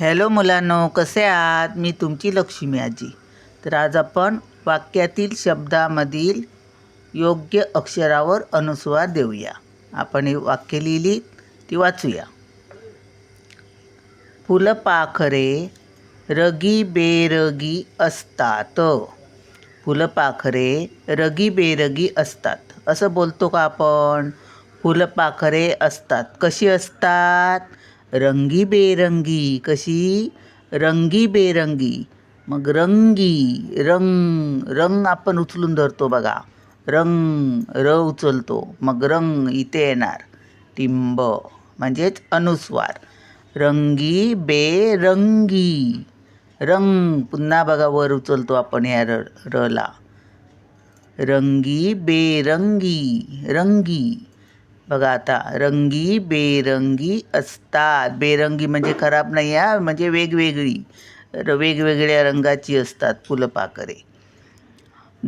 Hello मुलांनो कसे आहात? मी तुमची लक्ष्मी आजी. तर आज आपण वाक्यातील शब्दामधील योग्य अक्षरावर अनुस्वार देऊया. आपण ही वाक्य लिहिली ती वाचूया. फुलपाखरे रगी बेरगी असतात. फुलपाखरे रगी बेरगी असतात. असं बोलतो का आपण? फुलपाखरे असतात. कशी असतात? रंगीबेरंगी कशी? रंगीबेरंगी. मग रंगी रंग रंग आपण उचलून धरतो बघा. रंग र उचलतो. मग रंग इथे येणार. टिंब म्हणजेच अनुस्वार. रंगी बेरंगी रंग पुन्हा बघा वर उचलतो आपण या र रला. रंगी बेरंगी रंगी. बघा आता रंगी बेरंगी असतात. बेरंगी म्हणजे खराब नाही आहे म्हणजे वेगवेगळी वेगवेगळ्या रंगाची असतात फुलपाखरे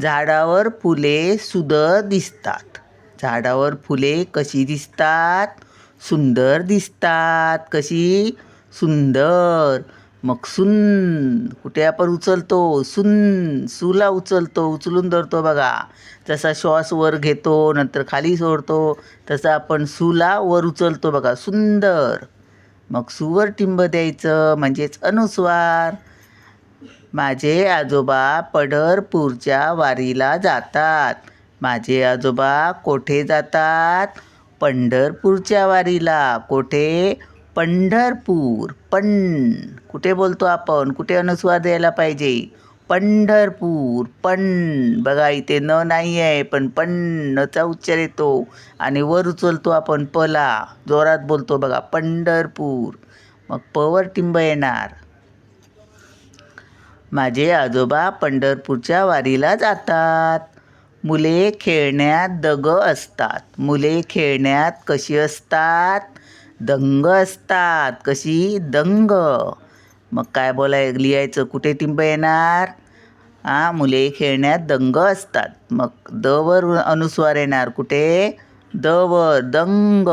झाडावर फुले सुंदर दिसतात. झाडावर फुले कशी दिसतात? सुंदर दिसतात. कशी? सुंदर. मग सुन कुठे आपण उचलतो? सुन सुला उचलतो उचलून धरतो बघा. जसा श्वास वर घेतो नंतर खाली सोडतो. तसा आपण सुला वर उचलतो बघा सुंदर. मग सुवर टिंब द्यायचं म्हणजेच अनुस्वार. माझे आजोबा पंढरपूरच्या वारीला जातात. माझे आजोबा कोठे जातात? पंढरपूरच्या वारीला. कोठे? पंढरपूर पण कुठे बोलतो आपण? कुठे अनुस्वार द्यायला पाहिजे? पंढरपूर पण बघा इथे न नाही आहे पण पण नचा उच्चार येतो आणि वर उचलतो आपण पला. जोरात बोलतो बघा पंढरपूर. मग पवर टिंब येणार. माझे आजोबा पंढरपूरच्या वारीला जातात. मुले खेळण्यात दग असतात. मुले खेळण्यात कशी असतात? दंग असतात कशी दंग. मग काय बोलाय लिहायचं? कुठे टिंब येणार? हां मुले खेळण्यात दंग असतात. मग दवर अनुस्वार येणार कुठे? दवर दंग.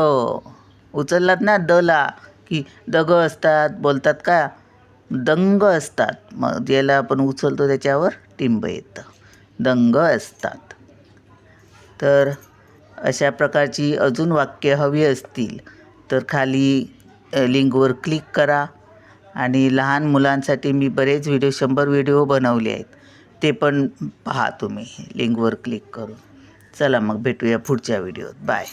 उचललात ना दला की दग असतात बोलतात का? दंग असतात. मग ज्याला आपण उचलतो त्याच्यावर टिंब येतं. दंग असतात. तर अशा प्रकारची अजून वाक्य हवी असतील. तर खाली लिंकवर क्लिक करा आणि लहान मुलांसाठी मी बरेच व्हिडिओ शंभर व्हिडिओ बनवले आहेत. ते पण पहा तुम्ही लिंकवर क्लिक करून. चला मग भेटूया पुढच्या व्हिडिओत. बाय.